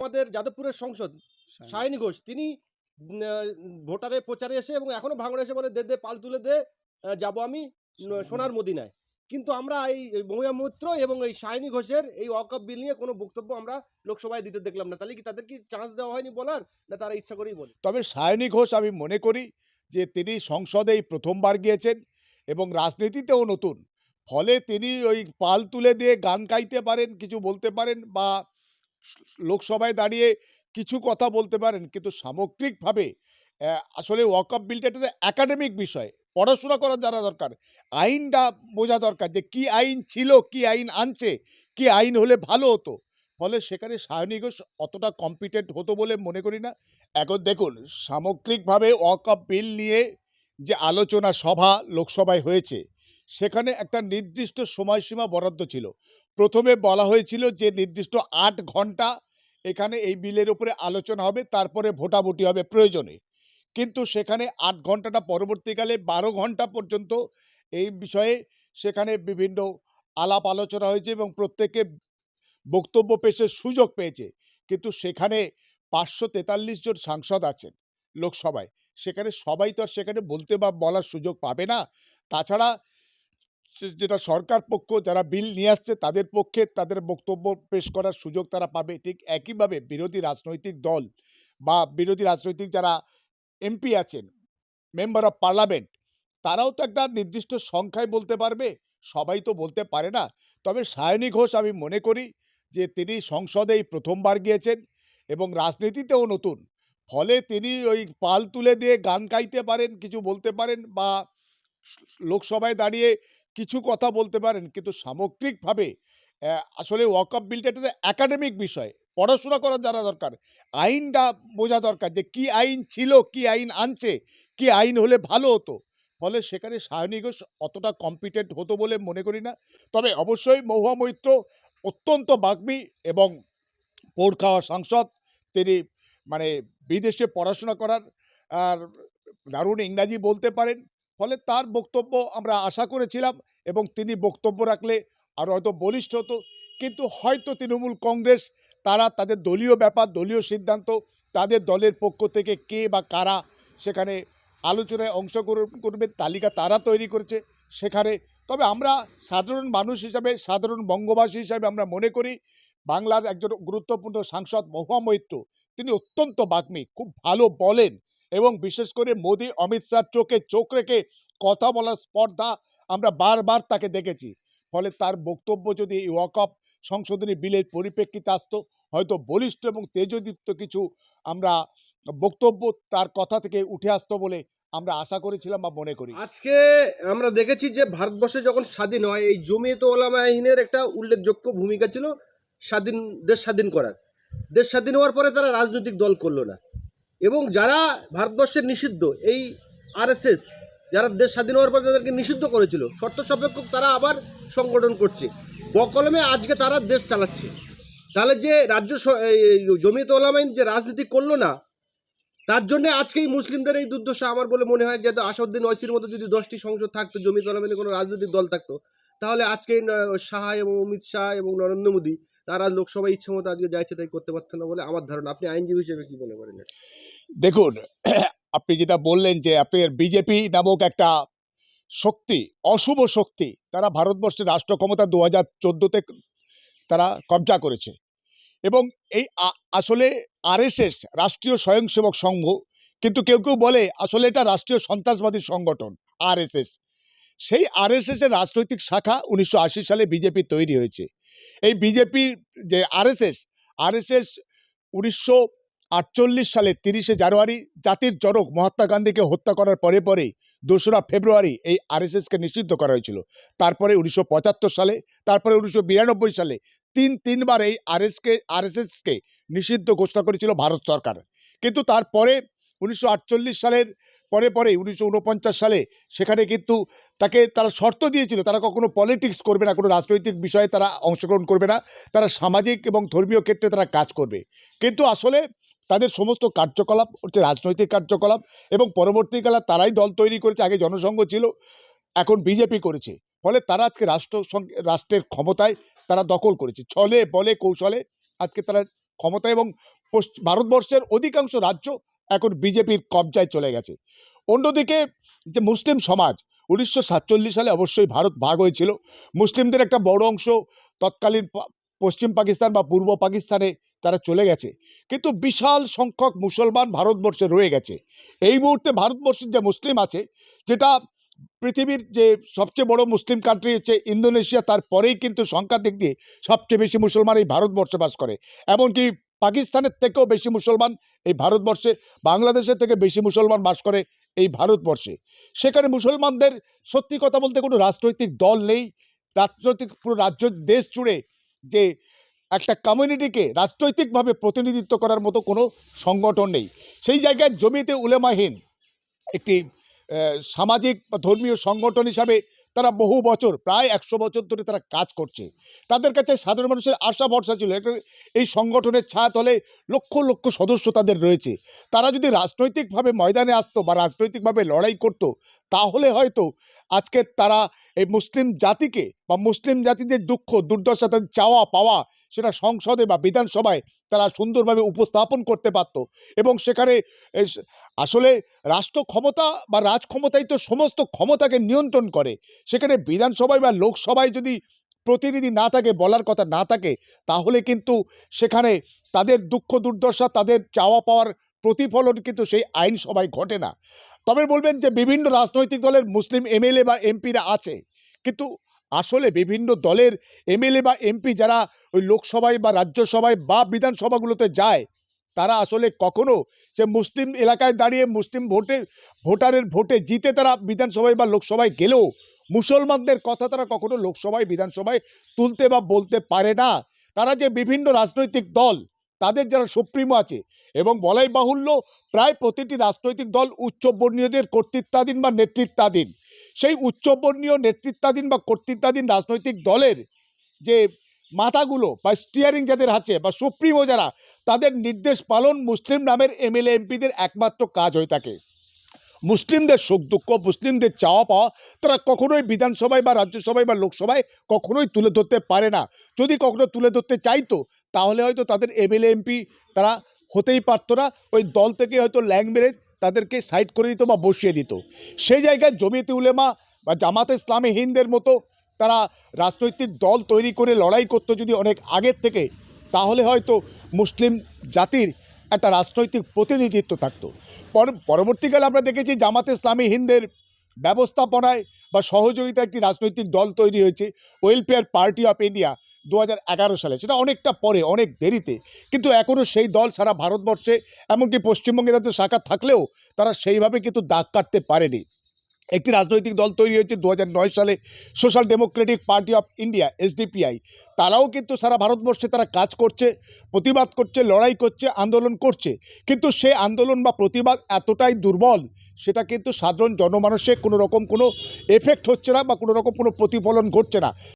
আমাদের যাদবপুরের সংসদ সায়নী ঘোষ তিনি উম, আহ, ভোটারে প্রচারে এসে এবং এখনও ভাঙড়ে এসে বলে দে দে পাল তুলে দে যাব আমি সোনার মদিনায়। কিন্তু আমরা এই এই মহিলা মৈত্র এবং এই সায়নী ঘোষের এই ওয়াকআপ বিল নিয়ে কোনো বক্তব্য আমরা লোকসভায় দিতে দেখলাম না। তাহলে কি তাদের কি চান্স দেওয়া হয়নি বলার না তারা ইচ্ছা করেই বলে? তবে সায়নী ঘোষ আমি মনে করি যে তিনি সংসদেই প্রথমবার গিয়েছেন এবং রাজনীতিতেও নতুন। ফলে তিনি ওই পাল তুলে দিয়ে গান গাইতে পারেন কিছু বলতে পারেন বা লোকসভায় দাঁড়িয়ে কিছু কথা বলতে পারেন। কিন্তু সামগ্রিকভাবে আসলে ওয়াকআপ বিলটা একটা একাডেমিক বিষয়। পড়াশোনা করা জানা দরকার, আইনটা বোঝা দরকার যে কি আইন ছিল, কি আইন আনছে, কি আইন হলে ভালো হতো। ফলে সেখানে সায়নী ঘোষ অতটা কম্পিটেন্ট হতো বলে মনে করি না। এখন দেখুন, সামগ্রিকভাবে ওয়াকআপ বিল নিয়ে যে আলোচনা সভা লোকসভায় হয়েছে, সেখানে একটা নির্দিষ্ট সময়সীমা বরাদ্দ ছিল। প্রথমে বলা হয়েছিল যে নির্দিষ্ট আট ঘণ্টা এখানে এই বিলের উপরে আলোচনা হবে, তারপরে ভোটাভুটি হবে প্রয়োজনে। কিন্তু সেখানে আট ঘন্টাটা পরবর্তীকালে বারো ঘণ্টা পর্যন্ত এই বিষয়ে সেখানে বিভিন্ন আলাপ আলোচনা হয়েছে এবং প্রত্যেকে বক্তব্য পেশের সুযোগ পেয়েছে। কিন্তু সেখানে পাঁচশো তেতাল্লিশ জন সাংসদ আছেন লোকসভায়। সেখানে সবাই তো আর সেখানে বলতে বা বলার সুযোগ পাবে না। তাছাড়া যেটা সরকার পক্ষ যারা বিল নিয়ে আসছে তাদের পক্ষে তাদের বক্তব্য পেশ করার সুযোগ তারা পাবে। ঠিক একইভাবে বিরোধী রাজনৈতিক দল বা বিরোধী রাজনৈতিক যারা এমপি আছেন, মেম্বার অফ পার্লামেন্ট, তারাও তো একটা নির্দিষ্ট সংখ্যায় বলতে পারবে, সবাই তো বলতে পারে না। তবে সায়নী ঘোষ আমি মনে করি যে তিনি সংসদেই প্রথমবার গিয়েছেন এবং রাজনীতিতেও নতুন। ফলে তিনি ওই পাল তুলে দিয়ে গান গাইতে পারেন, কিছু বলতে পারেন বা লোকসভায় দাঁড়িয়ে কিছু কথা বলতে পারেন। কিন্তু সামগ্রিকভাবে আসলে ওয়াকআপ বিলটা একটা একাডেমিক বিষয়। পড়াশোনা করা জানা দরকার, আইনটা বোঝা দরকার যে কি আইন ছিল, কি আইন আনছে, কি আইন হলে ভালো হতো। ফলে সেখানে সায়নী ঘোষ অতটা কম্পিটেন্ট হতো বলে মনে করি না। তবে অবশ্যই মহুয়া মৈত্র অত্যন্ত বাগ্মী এবং পৌর খাওয়া সাংসদ। তিনি মানে বিদেশে পড়াশোনা করার, আর দারুণ ইংরাজি বলতে পারেন। ফলে তার বক্তব্য আমরা আশা করেছিলাম এবং তিনি বক্তব্য রাখলে আরও হয়তো বলিষ্ঠ হতো। কিন্তু হয়তো তৃণমূল কংগ্রেস, তারা তাদের দলীয় ব্যাপার, দলীয় সিদ্ধান্ত, তাদের দলের পক্ষ থেকে কে বা কারা সেখানে আলোচনায় অংশগ্রহণ করবে তালিকা তারা তৈরি করেছে সেখানে। তবে আমরা সাধারণ মানুষ হিসাবে, সাধারণ বঙ্গবাসী হিসাবে আমরা মনে করি, বাংলার একজন গুরুত্বপূর্ণ সাংসদ মহুয়া মৈত্র, তিনি অত্যন্ত বাগ্মী, খুব ভালো বলেন। এবং বিশেষ করে মোদি, অমিত শাহর চোখে চোখ রেখে কথা বলার স্পর্ধা আমরা বারবার তাকে দেখেছি। ফলে তার বক্তব্য যদি এই ওয়াকআপ সংশোধনী বিলের পরিপ্রেক্ষিতে আসতো, হয়তো বলিষ্ঠ এবং তেজদীপ্ত কিছু আমরা বক্তব্য তার কথা থেকে উঠে আসতো বলে আমরা আশা করেছিলাম বা মনে করি। আজকে আমরা দেখেছি যে ভারতবর্ষে যখন স্বাধীন হয়, এই জমিয়ত ওলামা আইনের একটা উল্লেখযোগ্য ভূমিকা ছিল স্বাধীন, দেশ স্বাধীন করার। দেশ স্বাধীন হওয়ার পরে তারা রাজনৈতিক দল করল না। এবং যারা ভারতবর্ষের নিষিদ্ধ, এই আরএসএস যারা দেশ স্বাধীন হওয়ার পর তাদেরকে নিষিদ্ধ করেছিল, শর্ত সাপেক্ষ তারা আবার সংগঠন করছে। বকলমে আজকে তারা দেশ চালাচ্ছে। তাহলে যে রাজ্য জমিয়ত ওলামাইন যে রাজনীতি করল না, তার জন্য এই মুসলিমদের এই দুর্দশা আমার বলে মনে হয় যে আসাউদ্দিন ওয়াইসির মতো যদি দশটি সংসদ থাকতো জমি তলামেনে কোনো রাজনৈতিক দল থাকতো, তাহলে আজকে শাহ এবং অমিত শাহ এবং নরেন্দ্র মোদী তারা লোকসভায় ইচ্ছে মতো আজকে যাইছে তাই করতে পারতো না বলে আমার ধারণা। আপনি আইনজীবী হিসেবে কি মনে করেন দেখুন, আপনি যেটা বললেন যে আপনার বিজেপি নামক একটা শক্তি, অশুভ শক্তি, তারা ভারতবর্ষের রাষ্ট্র ক্ষমতা দু হাজার চোদ্দোতে তারা কবজা করেছে। এবং এই আসলে আরএসএস, রাষ্ট্রীয় স্বয়ংসেবক সংঘ, কিন্তু কেউ কেউ বলে আসলে এটা রাষ্ট্রীয় সন্ত্রাসবাদী সংগঠন, আরএসএস। সেই আরএসএস এর রাজনৈতিক শাখা উনিশশো আশি সালে বিজেপি তৈরি হয়েছে। এই বিজেপির যে আরএসএস আরএসএস উনিশশো আটচল্লিশ সালে তিরিশে জানুয়ারি জাতির জনক মহাত্মা গান্ধীকে হত্যা করার পরে পরেই দোসরা ফেব্রুয়ারি এই আরএসএসকে নিষিদ্ধ করা হয়েছিল। তারপরে উনিশশো পঁচাত্তর সালে, তারপরে উনিশশো বিরানব্বই সালে তিন তিনবার এই আরএসকে, আরএসএসকে নিষিদ্ধ ঘোষণা করেছিল ভারত সরকার। কিন্তু তারপরে উনিশশো আটচল্লিশ সালের পরে পরে উনিশশো উনপঞ্চাশ সালে সেখানে কিন্তু তাকে তারা শর্ত দিয়েছিল, তারা কখনো পলিটিক্স করবে না, কোনো রাজনৈতিক বিষয়ে তারা অংশগ্রহণ করবে না, তারা সামাজিক এবং ধর্মীয় ক্ষেত্রে তারা কাজ করবে। কিন্তু আসলে তাদের সমস্ত কার্যকলাপ হচ্ছে রাজনৈতিক কার্যকলাপ এবং পরবর্তীকালে তারাই দল তৈরি করেছে, আগে জনসংঘ ছিল, এখন বিজেপি করেছে। ফলে তারা আজকে রাষ্ট্র রাষ্ট্রের ক্ষমতায় তারা দখল করেছে। ছলে বলে, কৌশলে আজকে তারা ক্ষমতা এবং ভারতবর্ষের অধিকাংশ রাজ্য এখন বিজেপির কবজায় চলে গেছে। অন্যদিকে যে মুসলিম সমাজ, উনিশশো সাতচল্লিশ সালে অবশ্যই ভারত ভাগ হয়েছিল। মুসলিমদের একটা বড় অংশ তৎকালীন পশ্চিম পাকিস্তান বা পূর্ব পাকিস্তানে তারা চলে গেছে। কিন্তু বিশাল সংখ্যক মুসলমান ভারতবর্ষে রয়ে গেছে। এই মুহূর্তে ভারতবর্ষের যে মুসলিম আছে, যেটা পৃথিবীর যে সবচেয়ে বড় মুসলিম কান্ট্রি হচ্ছে ইন্দোনেশিয়া, তারপরেই কিন্তু সংখ্যার দিক দিয়ে সবচেয়ে বেশি মুসলমান এই ভারতবর্ষে বাস করে। এমনকি পাকিস্তানের থেকেও বেশি মুসলমান এই ভারতবর্ষে, বাংলাদেশের থেকে বেশি মুসলমান বাস করে এই ভারতবর্ষে। সেখানে মুসলমানদের সত্যি কথা বলতে কোনো রাজনৈতিক দল নেই, রাজনৈতিক পুরো রাজ্য দেশ জুড়ে যে একটা কমিউনিটিকে রাজনৈতিকভাবে প্রতিনিধিত্ব করার মতো কোনো সংগঠন নেই। সেই জায়গায় জমিতে উলেমাহীন একটি সামাজিক বা ধর্মীয় সংগঠন হিসাবে তারা বহু বছর, প্রায় একশো বছর ধরে তারা কাজ করছে। তাদের কাছে সাধারণ মানুষের আশা ভরসা ছিল এই সংগঠনের ছায়াতলে লক্ষ লক্ষ সদস্য তাদের রয়েছে। তারা যদি রাজনৈতিকভাবে ময়দানে আসতো বা রাজনৈতিকভাবে লড়াই করতো, তাহলে হয়তো আজকে তারা এই মুসলিম জাতিকে বা মুসলিম জাতিদের দুঃখ, দুর্দশা, তাদের চাওয়া পাওয়া সেটা সংসদে বা বিধানসভায় তারা সুন্দরভাবে উপস্থাপন করতে পারত। এবং সেখানে আসলে রাষ্ট্র ক্ষমতা বা রাজ ক্ষমতাই তো সমস্ত ক্ষমতাকে নিয়ন্ত্রণ করে। সেখানে বিধানসভায় বা লোকসভায় যদি প্রতিনিধি না থাকে, বলার কথা না থাকে, তাহলে কিন্তু সেখানে তাদের দুঃখ দুর্দশা, তাদের চাওয়া পাওয়ার প্রতিফলন কিন্তু সেই আইনসভায় ঘটে না। তবে বলবেন যে বিভিন্ন রাজনৈতিক দলের মুসলিম এমএলএ বা এমপিরা আছে, কিন্তু আসলে বিভিন্ন দলের এমএলএ বা এমপি যারা ওই লোকসভায় বা রাজ্যসভায় বা বিধানসভাগুলোতে যায়, তারা আসলে কখনো সে মুসলিম এলাকায় দাঁড়িয়ে মুসলিম ভোটে, ভোটারের ভোটে জিতে তারা বিধানসভায় বা লোকসভায় গেলেও মুসলমানদের কথা তারা কখনো লোকসভায়, বিধানসভায় তুলতে বা বলতে পারে না। তারা যে বিভিন্ন রাজনৈতিক দল, তাদের যারা সুপ্রিমো আছে এবং বলাই বাহুল্য প্রায় প্রতিটি রাজনৈতিক দল উচ্চবর্ণীয়দের কর্তৃত্বাধীন বা নেতৃত্বাধীন। সেই উচ্চবর্ণীয় নেতৃত্বাধীন বা কর্তৃত্বাধীন রাজনৈতিক দলের যে মাথাগুলো বা স্টিয়ারিং যাদের আছে বা সুপ্রিমো যারা, তাদের নির্দেশ পালন মুসলিম নামের এমএলএ, এমপিদের একমাত্র কাজ হয়ে থাকে। মুসলিমদের সুখ দুঃখ, মুসলিমদের চাওয়া পাওয়া, তারা কখনোই বিধানসভায় বা রাজ্যসভায় বা লোকসভায় কখনোই তুলে ধরতে পারে না। যদি কখনো তুলে ধরতে চাইতো, তাহলে হয়তো তাদের এমএলএ, এমপি তারা হতেই পারতো না। ওই দল থেকে হয়তো ল্যাং তাদেরকে সাইড করে দিত বা বসিয়ে দিত। সেই জায়গায় জমিয়তে উলেমা বা জামাতে ইসলামী হিন্দের মতো তারা রাজনৈতিক দল তৈরি করে লড়াই করতো যদি অনেক আগের থেকে, তাহলে হয়তো মুসলিম জাতির একটা রাজনৈতিক প্রতিনিধিত্ব থাকতো। পর- পরবর্তীকালে আমরা দেখেছি জামাতে ইসলামী হিন্দের ব্যবস্থাপনায় বা সহযোগিতা একটি রাজনৈতিক দল তৈরি হয়েছে ওয়েলফেয়ার পার্টি অফ ইন্ডিয়া দু হাজার এগারো সালে। সেটা অনেকটা পরে, অনেক দেরিতে। কিন্তু এখনও সেই দল সারা ভারতবর্ষে, এমনকি পশ্চিমবঙ্গে তাদের শাখা থাকলেও তারা সেইভাবে কিন্তু দাগ কাটতে পারেনি। একটি রাজনৈতিক দল তৈরি হয়েছে দু হাজার নয় সালে, social democratic party of India, SDPI. তারাও কিন্তু সারা ভারতবর্ষে তারা কাজ করছে, প্রতিবাদ করছে, লড়াই করছে, আন্দোলন করছে। কিন্তু সে আন্দোলন বা প্রতিবাদ এতটাই দুর্বল, সেটা কিন্তু সাধারণ জনমানুষে কোনো রকম কোনো এফেক্ট হচ্ছে না বা কোনো রকম কোনো প্রতিফলন ঘটছে না।